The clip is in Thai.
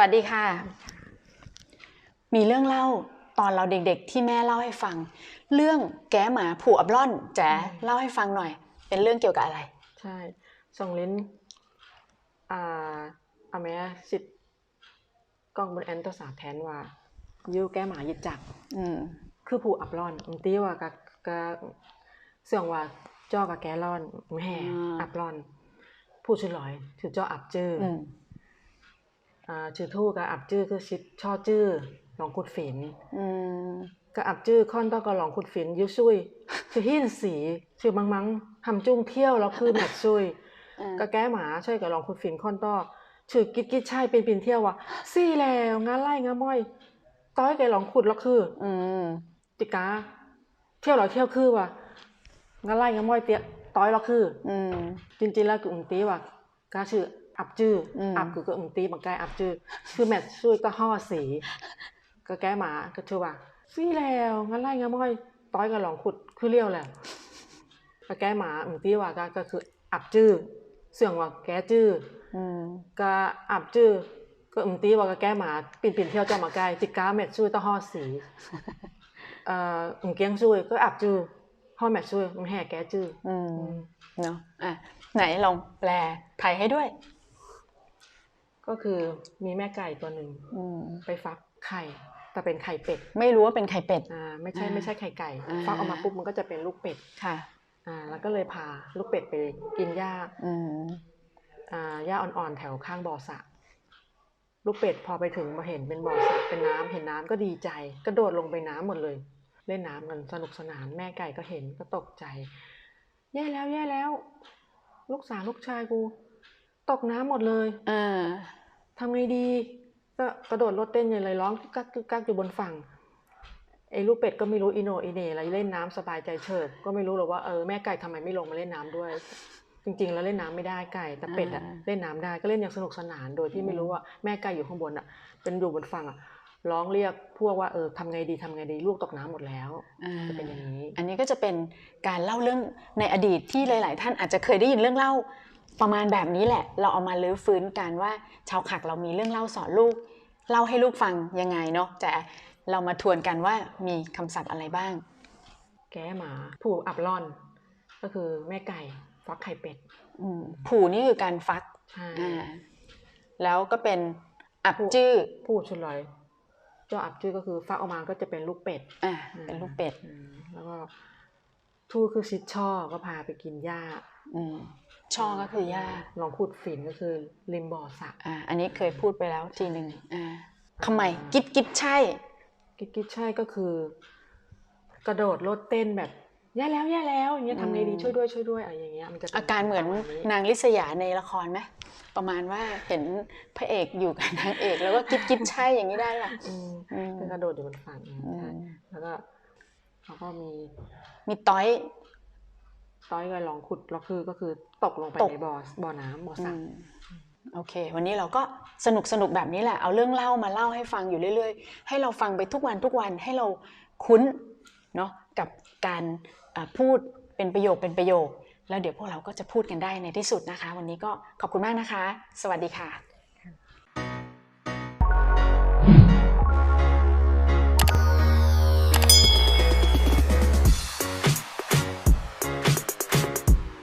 วัสดีค่ะ มีเรื่องเล่าตอนเราเด็กๆ ที่แม่เล่าให้ฟัง เรื่องแก้หมาผูอับล่อนแจ๋เล่าให้ฟังหน่อย เป็นเรื่องเกี่ยวกับอะไร ใช่ส่งลิ้นอ่าเอาแม่สิบกล้องบนแอนตัวสาแทนว่ายูแก้หมายึดจักอืมคือผู้อับร่อนบางทีว่ากะกะเสื่องว่าจ้อกับแกร่อนแม่อับร่อนผู้ชื่อลอยถือจ้ออับจื้อ ออืมอ่าชื่อทู่กับอับจื้อคือชิดช่อจื้อลองขุดฝินอืมก็อับจื้อค่อนต้องก็ลองขุดฝินยุซุยชื่อหินสีชื่อมังมังทำจุ้งเที่ยวแล้วคือแมทซุยก็แก้หมาช่วยกับลองคุณฟินคอนต้อชื่อกิดกิดใช่เป็นปินเที่ยวว่ะซี่แล้วงานไล่งานม้อยต้อยแกลองขุดแล้วคือ อืมจิกาเที่ยวเหรอเที่ยวคือว่ะงานไล่งานม้อยเตี้ยต้อยแล้วคือ อืมจริงๆแล้วคืออึ่งตีว่ะกาชื่อ อับจื้ออมอับคือก็อึ่งตีบางกายอับจื้อคือแมทช่วยก็ห่อสีก็แก้หมาก็ชื่อว่าซี่แล้วงานไล่งานม้อยต้อยก็ลองขุดคือเลี้ยวแหละก็แก้หมาอึ่งตีว่ะก็ก็คืออับจื้อเสื่องว่าแก้จื้ออืมก็อับจื้อก็อึมตีว่าก็แก้หมาปิ่นปิ่นเที่ยวเจ้าหมาไก่จิกาเม็ดช่วยต้องห่อสีเอ่ออึมเกียงช่วยก็อับจื้อห่อแม็ดช่วยมันแห่แก้จื้ออืมอืมเนาะอะไหนลองแปลไทยให้ด้วย ก็คือมีแม่ไก่ตัวหนึ่งอืมไปฟักไข่แต่เป็นไข่เป็ด ไม่รู้ว่าเป็นไข่เป็ดอ่าไม่ใช่อ่าไม่ใช่ไข่ไก่อ่าฟักออกมาปุ๊บมันก็จะเป็นลูกเป็ดค่ะ อ่า แล้วก็เลยพาลูกเป็ดไปกินหญ้าอืมอ่าหญ้าอ่อนๆแถวข้างบ่อสระลูกเป็ดพอไปถึงมาเห็นเป็นบ่อสระเป็นน้ำเห็นน้ำก็ดีใจกระโดดลงไปน้ำหมดเลย เล่นน้ำกันสนุกสนานแม่ไก่ก็เห็นก็ตกใจแย่แล้วแย่แล้ว ลูกสาวลูกชายกู ตกน้ำหมดเลยอ่าทำไงดี ก็กระโดดรถเต้นอย่างไรร้องกึกกักกึกกักอยู่บนฝั่งไอ้ลูกเป็ดก็ไม่รู้อีโหนอีเหน่อะไรเล่นน้ำสบายใจเฉิบก็ไม่รู้หรอกว่าเออแม่ไก่ทำไมไม่ลงมาเล่นน้ำด้วย จริงๆ แล้วเล่นน้ำไม่ได้ไก่แต่เป็ดอะอ่าเล่นน้ำได้ก็เล่นอย่างสนุกสนานโดยที่ไม่รู้ว่าแม่ไก่อยู่ข้างบนอะเป็นอยู่บนฝั่งอะร้องเรียกพวกว่าเออทำไงดีทำไงดีลูกตกน้ำหมดแล้วอ่าจะเป็นอย่างนี้ อันนี้ก็จะเป็นการเล่าเรื่องในอดีตที่หลาย ๆ ท่านอาจจะเคยได้ยินเรื่องเล่า ประมาณแบบนี้แหละ เราเอามาลื้อฟื้นกันว่า ชาวขักเรามีเรื่องเล่าสอนลูก เล่าให้ลูกฟังยังไงเนาะแต่เรามาทวนกันว่ามีคำศัพท์อะไรบ้าง แก้หมา ผู้อับร่อน ก็คือแม่ไก่ฟักไข่เป็ดอืมผูนี่คือการฟักใช่อ่าแล้วก็เป็นอับจื้อผู้ชุดลอยเจ้าอับจื้อก็คือฟักออกมาก็จะเป็นลูกเป็ดอ่าเป็นลูกเป็ดอืมแล้วก็ทู่คือชิดช่อก็พาไปกินหญ้าอืม ช่อก็คือหญ้าลองขุดฝินก็คือริมบ่อสระอ่า อันนี้เคยพูดไปแล้วทีหนึ่งอ่าทำไมกิ๊บกิ๊บใช่ กิ๊กกิ๊กใช่ก็คือ กระโดดโลดเต้นแบบแย่แล้วแย่แล้วอย่างเงี้ยทำไงดีอืมช่วยด้วยช่วยด้วยอะไรอย่างเงี้ยมันจะป็อาการเหมือนประาณนี้นางลิษยาในละครไหมประมาณว่าเห็นพระเอกอยู่กับนางเอก แล้วก็กิ๊บกิ๊บใช่อย่างนี้ได้ป่ะอืมอืมคือกระโดดอยู่บนฝั่งอืมอืใช่มแล้วก็เขาก็มีมีต้อย ต้อยก็ลองขุดแล้วคือก็คือตกลงไปตกในบ่อบ่อน้ำบ่อสอืระมโอเค วันนี้เราก็สนุกสนุกแบบนี้แหละ เอาเรื่องเล่ามาเล่าให้ฟังอยู่เรื่อย ๆ ให้เราฟังไปทุกวันทุกวันให้เราคุ้นเนาะกับการอ่าพูดเป็นประโยคเป็นประโยค แล้วเดี๋ยวพวกเราก็จะพูดกันได้ในที่สุดนะคะ วันนี้ก็ขอบคุณมากนะคะ สวัสดีค่ะ